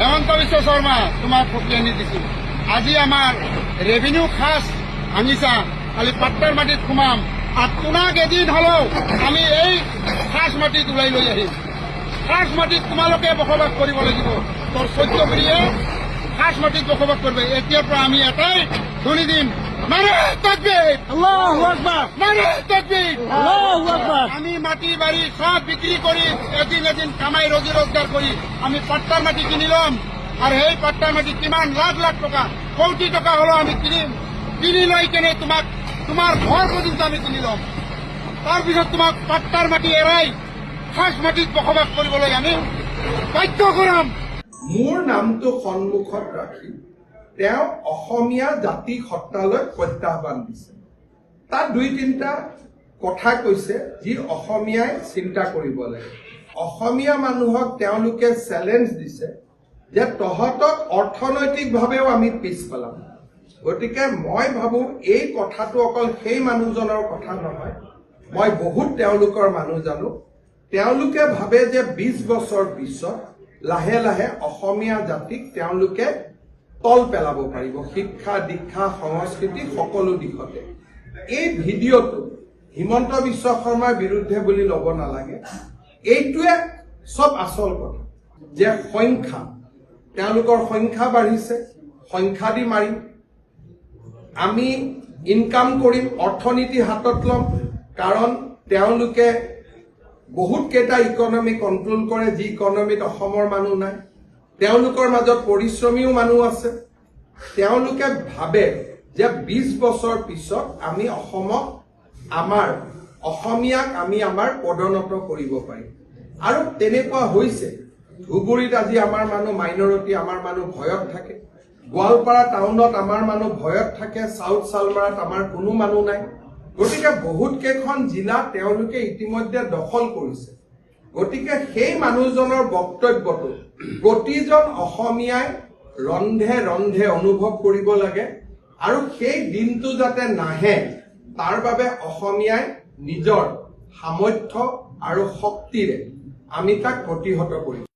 হেমন্ত বিশ্ব শৰ্মা তোমাক ফকিয়ানি দিছিল আজি আমাৰ ৰেভিনিউ খাচ ভাঙিছা। খালি পাট্টাৰ মাটিত সোমাম। আৰু তোমাক এদিন হলেও আমি এই খাচ মাটিত ওলাই লৈ আহিম। খাচ মাটিত তোমালোকে বসবাস কৰিব লাগিব। তোৰ চৈত্যগুৰিয়ে খাচ মাটিত বসবাস কৰিব। এতিয়াৰ পৰা আমি এটাই ধনি দিম। মানে তকবীৰ! মানে তকবীৰ! আমি মাটি বাড়ি সব বিক্রি করি এদিন এদিন কামাই রোজি রোজগার করি। আমি পাট্টার মাটি কিনি লম আর সেই পাট্টার মাটি কিমান লাখ লাখ টকা কোটি টকা হলো আমি কিনিম কিনি লৈ কেনে তোমাক তোমাৰ ঘৰ পৰ্যন্ত আমি কিনি লম তাৰপিছত তোমাক পাট্টাৰ মাটি এৰাই খাচ মাটিত বসবাস কৰিবলৈ আমি বাধ্য কৰাম। মোৰ নামটো সন্মুখত ৰাখি তেওঁ অসমীয়া জাতি সত্তালৈ প্ৰত্যাহ্বান দিছে। তাত দুই তিনিটা কথা কৈছে যি অসমীয়াই চিন্তা কৰিব লাগে। অসমীয়া মানুহক তেওঁলোকে চেলেঞ্জ দিছে যে তহঁতক অৰ্থনৈতিকভাৱেও আমি পিছ পেলাম। গতিকে মই ভাবো এই কথাটো অকল সেই মানুহজনৰ কথা নহয় মই বহুত তেওঁলোকৰ মানুহ জানো। তেওঁলোকে ভাবে যে বিশ বছৰ পিছত লাহে লাহে অসমীয়া জাতিক তেওঁলোকে তল পেলাব পাৰিব শিক্ষা দীক্ষা সংস্কৃতি সকলো দিশতে। এই ভিডিঅ'টো হিমন্ত বিশ্ব শৰ্মাৰ বিৰুদ্ধে বুলি ল'ব নালাগে। এইটোৱে চব আচল কথা যে সংখ্যা তেওঁলোকৰ সংখ্যা বাঢ়িছে সংখ্যা দি মাৰিম। আমি ইনকাম কৰিম অৰ্থনীতি হাতত ল'ম কাৰণ তেওঁলোকে বহুত কেইটা ইকনমি কণ্ট্ৰল কৰে যি ইকনমিত অসমৰ মানুহ নাই। তেওঁলোকৰ মাজত পৰিশ্ৰমীও মানুহ আছে। তেওঁলোকে ভাবে যে বিশ বছৰ পিছত আমি অসমক আমাৰ অসমীয়াক আমি আমাৰ পদোন্নত কৰিব পাৰিম। আৰু তেনেকুৱা হৈছে ধুবুৰীত আজি আমাৰ মানুহ মাইনৰিটি আমাৰ মানুহ ভয়ত থাকে। গোৱালপাৰা টাউনত আমাৰ মানুহ ভয়ত থাকে চাউথ চালমাৰাত আমাৰ কোনো মানুহ নাই। গতিকে বহুত কেইখন জিলা তেওঁলোকে ইতিমধ্যে দখল কৰিছে। গতিকে সেই মানুহজনৰ বক্তব্যটো প্ৰতিজন অসমীয়াই ৰন্ধে ৰন্ধে অনুভৱ কৰিব লাগে। আৰু সেই দিনটো যাতে নাহে তাৰ বাবে অসমীয়াই নিজৰ সামৰ্থ্য আৰু শক্তিৰে আমি তাক প্ৰতিহত কৰিম।